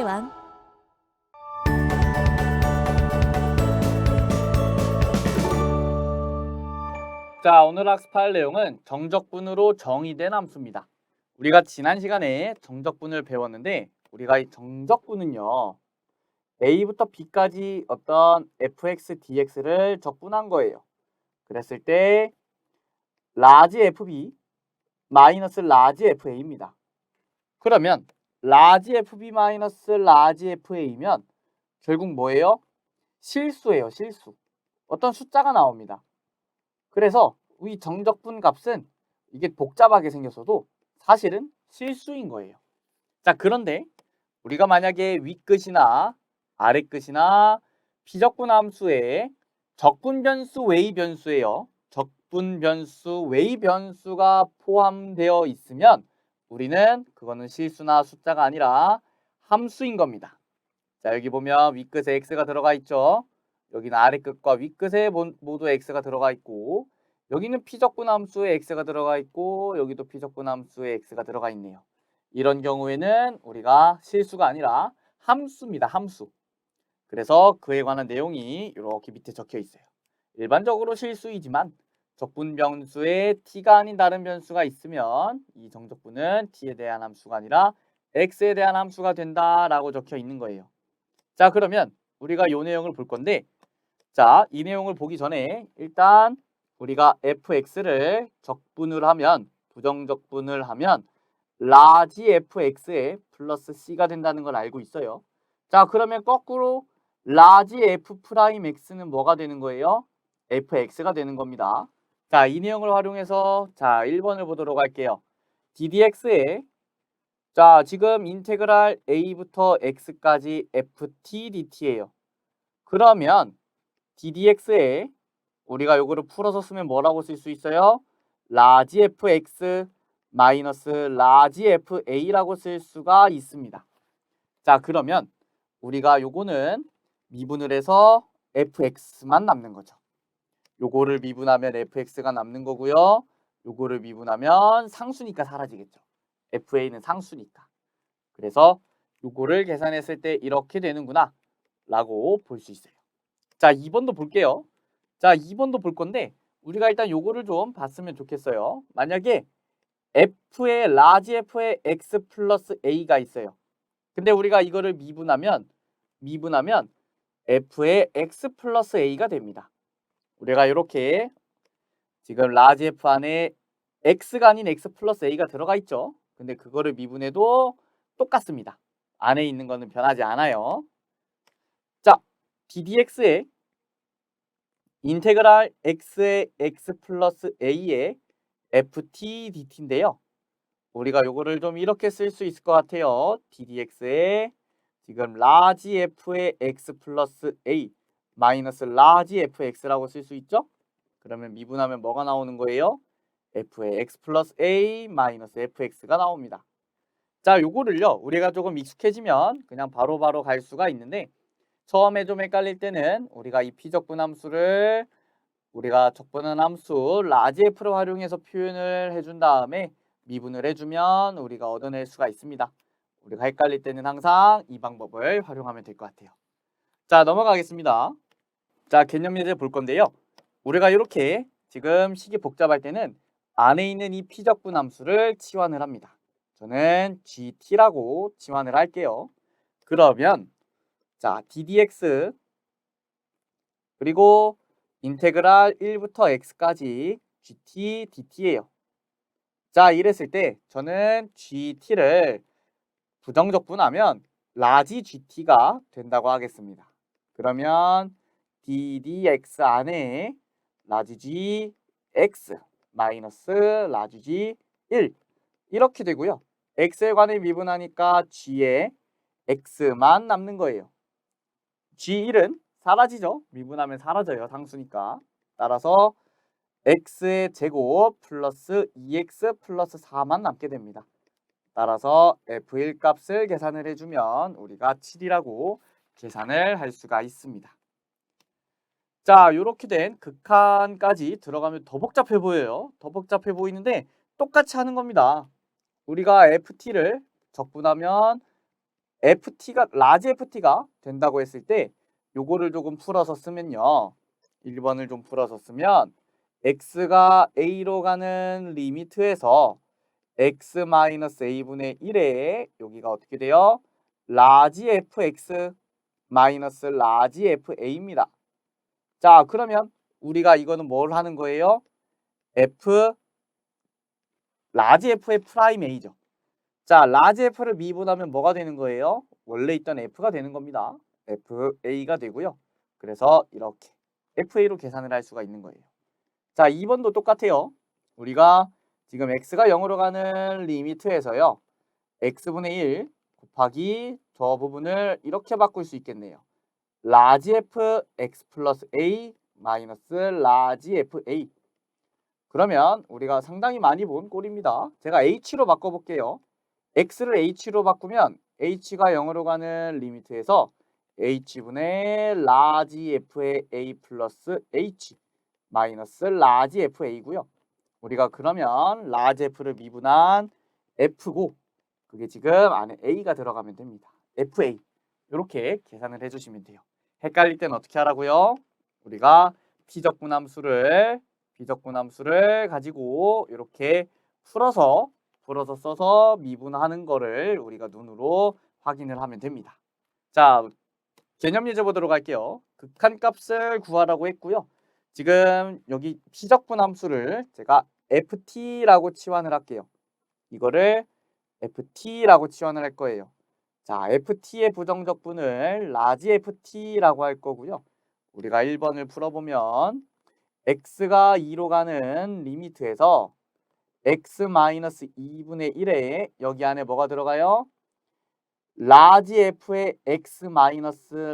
수의 왕. 자, 오늘 학습할 내용은 정적분으로 정의된 함수입니다. 우리가 지난 시간에 정적분을 배웠는데 우리가 이 정적분은요. a부터 b까지 어떤 fx, dx를 적분한 거예요. 그랬을 때 라지 fb 마이너스 라지 fa입니다. 그러면 라지 fb 마이너스 라지 fa면 결국 뭐예요? 실수예요, 실수. 어떤 숫자가 나옵니다. 그래서 이 정적분 값은 이게 복잡하게 생겼어도 사실은 실수인 거예요. 자, 그런데 우리가 만약에 윗끝이나 아래끝이나 피적분 함수에 적분 변수, 외의 변수예요. 적분 변수, 외의 변수가 포함되어 있으면 우리는 그거는 실수나 숫자가 아니라 함수인 겁니다. 자, 여기 보면 윗끝에 x가 들어가 있죠. 여기는 아래끝과 윗끝에 모- 모두 x가 들어가 있고 여기는 피적분 함수에 x가 들어가 있고 여기도 피적분 함수에 x가 들어가 있네요. 이런 경우에는 우리가 실수가 아니라 함수입니다. 함수. 그래서 그에 관한 내용이 이렇게 밑에 적혀 있어요. 일반적으로 실수이지만 적분 변수에 t가 아닌 다른 변수가 있으면 이 정적분은 t에 대한 함수가 아니라 x에 대한 함수가 된다라고 적혀 있는 거예요. 자, 그러면 우리가 이 내용을 볼 건데 자, 이 내용을 보기 전에 일단 우리가 fx를 적분을 하면 부정적분을 하면 라지 fx에 플러스 c가 된다는 걸 알고 있어요. 자, 그러면 거꾸로 라지 f 프라임 x는 뭐가 되는 거예요? fx가 되는 겁니다. 자, 이 내용을 활용해서 자, 1번을 보도록 할게요. ddx에 자, 지금 인테그랄 a부터 x까지 ft dt예요. 그러면 ddx에 우리가 요거를 풀어서 쓰면 뭐라고 쓸 수 있어요? 라지 fx 마이너스 라지 fa라고 쓸 수가 있습니다. 자, 그러면 우리가 요거는 미분을 해서 fx만 남는 거죠. 요거를 미분하면 fx가 남는 거고요. 요거를 미분하면 상수니까 사라지겠죠. fa는 상수니까. 그래서 요거를 계산했을 때 이렇게 되는구나 라고 볼 수 있어요. 자, 2번도 볼게요. 자, 2번도 볼 건데 우리가 일단 요거를 좀 봤으면 좋겠어요. 만약에 f에 라지 f에 x 플러스 a가 있어요. 근데 우리가 이거를 미분하면 미분하면 f에 x 플러스 a가 됩니다. 우리가 이렇게 지금 라지 f 안에 x가 아닌 x 플러스 a가 들어가 있죠. 근데 그거를 미분해도 똑같습니다. 안에 있는 거는 변하지 않아요. 자, ddx에 인테그랄 x의 x 플러스 a의 ft dt인데요. 우리가 요거를 좀 이렇게 쓸 수 있을 것 같아요. ddx에 지금 라지 f의 x 플러스 a 마이너스 라지 fx라고 쓸 수 있죠? 그러면 미분하면 뭐가 나오는 거예요? f의 x 플러스 a 마이너스 fx가 나옵니다. 자, 요거를요. 우리가 조금 익숙해지면 그냥 바로 바로 갈 수가 있는데 처음에 좀 헷갈릴 때는 우리가 이 피적분 함수를 우리가 적분한 함수 라지 f를 활용해서 표현을 해준 다음에 미분을 해주면 우리가 얻어낼 수가 있습니다. 우리가 헷갈릴 때는 항상 이 방법을 활용하면 될 것 같아요. 자 넘어가겠습니다. 자 개념 예제 볼 건데요. 우리가 이렇게 지금 식이 복잡할 때는 안에 있는 이 피적분 함수를 치환을 합니다. 저는 gt라고 치환을 할게요. 그러면 자 ddx 그리고 인테그랄 1부터 x까지 gt dt예요. 자 이랬을 때 저는 gt를 부정적분하면 라지 gt가 된다고 하겠습니다. 그러면 ddx 안에 라지 g x 마이너스 라지 g 1 이렇게 되고요. x에 관해 미분하니까 g에 x만 남는 거예요. g1은 사라지죠. 미분하면 사라져요. 상수니까. 따라서 x의 제곱 플러스 2x 플러스 4만 남게 됩니다. 따라서 f1 값을 계산을 해주면 우리가 7이라고 계산을 할 수가 있습니다. 자, 이렇게 된 극한까지 들어가면 더 복잡해 보여요. 더 복잡해 보이는데 똑같이 하는 겁니다. 우리가 ft를 적분하면 ft가 라지 ft가 된다고 했을 때 요거를 조금 풀어서 쓰면요. 1번을 좀 풀어서 쓰면 x가 a로 가는 리미트에서 x 마이너스 a분의 1에 여기가 어떻게 돼요? 라지 fx 마이너스 라지 fa입니다. 자, 그러면 우리가 이거는 뭘 하는 거예요? f 라지 f의 프라임 a죠. 자, 라지 f를 미분하면 뭐가 되는 거예요? 원래 있던 f가 되는 겁니다. fa가 되고요. 그래서 이렇게 fa로 계산을 할 수가 있는 거예요. 자, 2번도 똑같아요. 우리가 지금 x가 0으로 가는 리미트에서요. x분의 1 곱하기 저 부분을 이렇게 바꿀 수 있겠네요. 라지 f x 플러스 a 마이너스 라지 f a 그러면 우리가 상당히 많이 본 꼴입니다. 제가 h로 바꿔볼게요. x를 h로 바꾸면 h가 0으로 가는 리미트에서 h분의 라지 f의 a 플러스 h 마이너스 라지 fa고요. 우리가 그러면 라지 f를 미분한 f고 그게 지금 안에 a가 들어가면 됩니다. fa 이렇게 계산을 해주시면 돼요. 헷갈릴 땐 어떻게 하라고요? 우리가 피적분함수를 비적분함수를 가지고 이렇게 풀어서 풀어서 써서 미분하는 거를 우리가 눈으로 확인을 하면 됩니다. 자, 개념 예제 보도록 할게요. 극한값을 구하라고 했고요. 지금 여기 피적분 함수를 제가 ft라고 치환을 할게요. 이거를 ft라고 치환을 할 거예요. 자, ft의 부정적 분을 라지 ft라고 할 거고요. 우리가 1번을 풀어보면 x가 2로 가는 리미트에서 x-2분의 1에 여기 안에 뭐가 들어가요? 라지 f의 x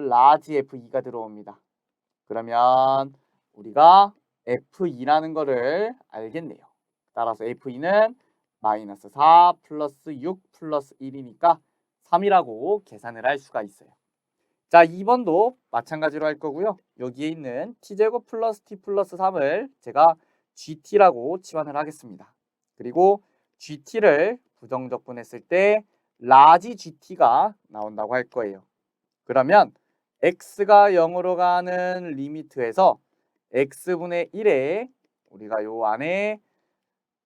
라지 f2가 들어옵니다. 그러면 우리가 f2라는 거를 알겠네요. 따라서 f2는 마이너스 4 플러스 6 플러스 1이니까 3이라고 계산을 할 수가 있어요. 자, 2번도 마찬가지로 할 거고요. 여기에 있는 t제곱 플러스 t 플러스 3을 제가 gt라고 치환을 하겠습니다. 그리고 gt를 부정적분했을 때 라지 gt가 나온다고 할 거예요. 그러면 x가 0으로 가는 리미트에서 x분의 1에 우리가 요 안에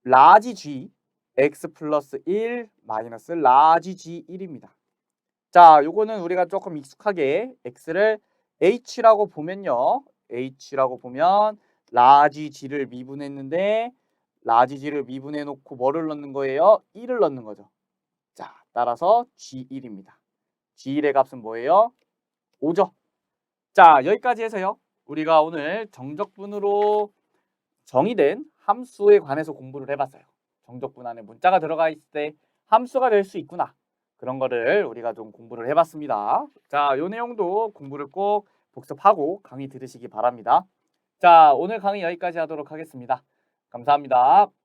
라지 g x 플러스 1 마이너스 라지 g 1입니다. 자, 요거는 우리가 조금 익숙하게 x를 h라고 보면요. h라고 보면 라지 g를 미분했는데 라지 g를 미분해 놓고 뭐를 넣는 거예요? 1을 넣는 거죠. 자, 따라서 g1입니다. g1의 값은 뭐예요? 5죠. 자, 여기까지 해서요. 우리가 오늘 정적분으로 정의된 함수에 관해서 공부를 해봤어요. 정적분 안에 문자가 들어가 있을 때 함수가 될 수 있구나. 그런 거를 우리가 좀 공부를 해봤습니다. 자, 요 내용도 공부를 꼭 복습하고 강의 들으시기 바랍니다. 자, 오늘 강의 여기까지 하도록 하겠습니다. 감사합니다.